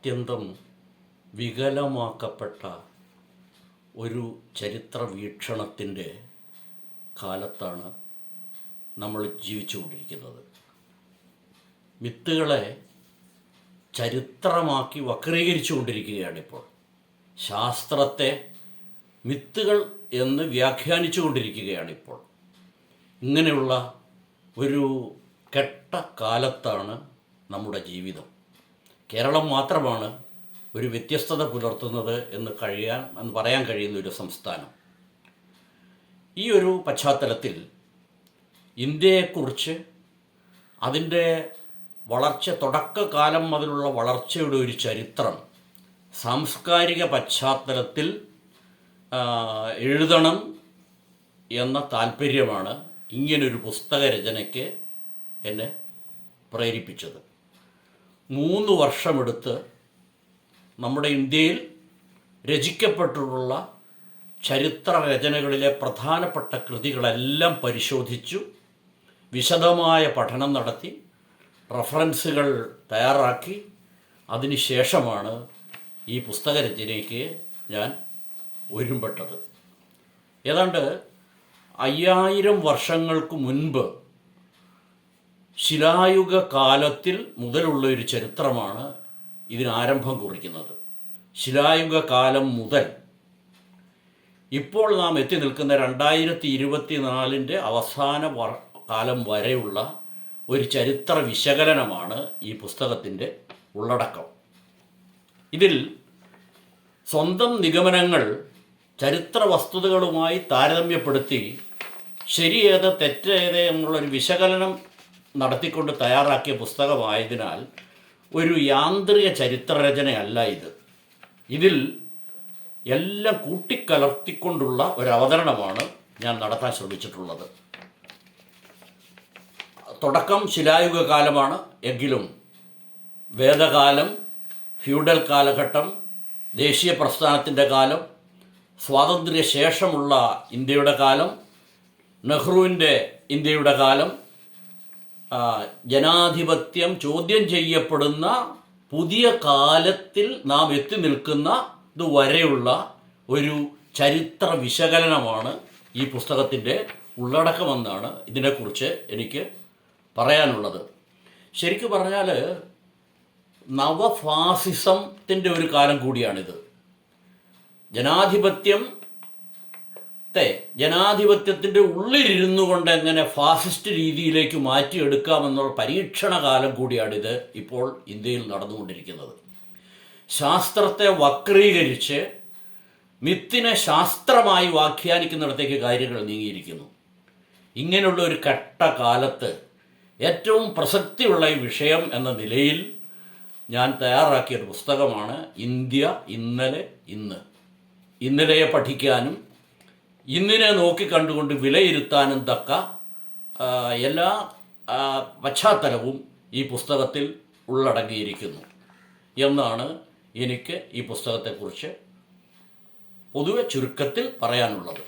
അത്യന്തം വികലമാക്കപ്പെട്ട ഒരു ചരിത്ര വീക്ഷണത്തിന്റെ കാലത്താണ് നമ്മൾ ജീവിച്ചുകൊണ്ടിരിക്കുന്നത്. മിത്തുകളെ ചരിത്രമാക്കി വക്രീകരിച്ചു കൊണ്ടിരിക്കുകയാണിപ്പോൾ ശാസ്ത്രത്തെ മിത്തുകൾ എന്ന് വ്യാഖ്യാനിച്ചു കൊണ്ടിരിക്കുകയാണിപ്പോൾ ഇങ്ങനെയുള്ള ഒരു കെട്ട കാലത്താണ് നമ്മുടെ ജീവിതം. കേരളം മാത്രമാണ് ഒരു വ്യത്യസ്തത പുലർത്തുന്നത് എന്ന് കഴിയാൻ എന്ന് പറയാൻ കഴിയുന്ന ഒരു സംസ്ഥാനം. ഈ ഒരു പശ്ചാത്തലത്തിൽ ഇന്ത്യയെക്കുറിച്ച് അതിന്റെ വളർച്ച തുടക്കകാലം മുതലുള്ള വളർച്ചയുടെ ഒരു ചരിത്രം സാംസ്കാരിക പശ്ചാത്തലത്തിൽ എഴുതണം എന്ന താല്പര്യമാണ് ഇങ്ങനൊരു പുസ്തക രചനയ്ക്ക് എന്നെ പ്രേരിപ്പിച്ചത്. മൂന്ന് വർഷമെടുത്ത് നമ്മുടെ ഇന്ത്യയിൽ രചിക്കപ്പെട്ടിട്ടുള്ള ചരിത്ര രചനകളിലെ പ്രധാനപ്പെട്ട കൃതികളെല്ലാം പരിശോധിച്ചു വിശദമായ പഠനം നടത്തി റഫറൻസുകൾ തയ്യാറാക്കി. അതിനുശേഷമാണ് ഈ പുസ്തക രചനയ്ക്ക് ഞാൻ ഒരുമ്പെട്ടത്. ഏതാണ്ട് അയ്യായിരം വർഷങ്ങൾക്ക് മുൻപ് ശിലായുഗ കാലത്തിൽ മുതലുള്ള ഒരു ചരിത്രമാണ് ഇതിന് ആരംഭം കുറിക്കുന്നത്. ശിലായുഗ കാലം മുതൽ ഇപ്പോൾ നാം എത്തി നിൽക്കുന്ന രണ്ടായിരത്തി ഇരുപത്തി നാലിന്റെ അവസാന കാലം വരെയുള്ള ഒരു ചരിത്ര വിശകലനമാണ് ഈ പുസ്തകത്തിന്റെ ഉള്ളടക്കം. ഇതിൽ സ്വന്തം നിഗമനങ്ങൾ ചരിത്ര വസ്തുതകളുമായി താരതമ്യപ്പെടുത്തി ശരിയേത് തെറ്റേത് എന്നുള്ളൊരു വിശകലനം നടത്തിക്കൊണ്ട് തയ്യാറാക്കിയ പുസ്തകമായതിനാൽ ഒരു യാന്ത്രിക ചരിത്രരചനയല്ല ഇത്. ഇതിൽ എല്ലാം കൂട്ടിക്കലർത്തിക്കൊണ്ടുള്ള ഒരു അവതരണമാണ് ഞാൻ നടത്താൻ ശ്രമിച്ചിട്ടുള്ളത്. തുടക്കം ശിലായുഗ കാലമാണ് എങ്കിലും വേദകാലം ഫ്യൂഡൽ കാലഘട്ടം ദേശീയ പ്രസ്ഥാനത്തിന്റെ കാലം സ്വാതന്ത്ര്യ ശേഷമുള്ള ഇന്ത്യയുടെ കാലം നെഹ്റുവിന്റെ ഇന്ത്യയുടെ കാലം ജനാധിപത്യം ചോദ്യം ചെയ്യപ്പെടുന്ന പുതിയ കാലത്തിൽ നാം എത്തി നിൽക്കുന്ന ഇതുവരെയുള്ള ഒരു ചരിത്ര വിശകലനമാണ് ഈ പുസ്തകത്തിന്റെ ഉള്ളടക്കമെന്നാണ് ഇതിനെക്കുറിച്ച് എനിക്ക് പറയാനുള്ളത്. ശരിക്കും പറഞ്ഞാൽ നവഫാസിസത്തിന്റെ ഒരു കാലം കൂടിയാണിത്. ജനാധിപത്യം ത്തെ ജനാധിപത്യത്തിന്റെ ഉള്ളിലിരുന്നു കൊണ്ട് എങ്ങനെ ഫാസിസ്റ്റ് രീതിയിലേക്ക് മാറ്റിയെടുക്കാമെന്നുള്ള പരീക്ഷണ കാലം കൂടിയാണ് ഇത് ഇപ്പോൾ ഇന്ത്യയിൽ നടന്നുകൊണ്ടിരിക്കുന്നത്. ശാസ്ത്രത്തെ വക്രീകരിച്ച് മിത്തിനെ ശാസ്ത്രമായി വ്യാഖ്യാനിക്കുന്നിടത്തേക്ക് കാര്യങ്ങൾ നീങ്ങിയിരിക്കുന്നു. ഇങ്ങനെയുള്ള ഒരു ഘട്ട കാലത്ത് ഏറ്റവും പ്രസക്തിയുള്ള ഈ വിഷയം എന്ന നിലയിൽ ഞാൻ തയ്യാറാക്കിയ ഒരു പുസ്തകമാണ് ഇന്ത്യ ഇന്നലെ ഇന്ന്. ഇന്നലെയെ പഠിക്കാനും ഇന്നിനെ നോക്കിക്കണ്ടുകൊണ്ട് വിലയിരുത്താനും തക്ക എല്ലാ പശ്ചാത്തലവും ഈ പുസ്തകത്തിൽ ഉള്ളടങ്ങിയിരിക്കുന്നു. എന്നാണ് എനിക്ക് ഈ പുസ്തകത്തെക്കുറിച്ച് പൊതുവെ ചുരുക്കത്തിൽ പറയാനുള്ളത്.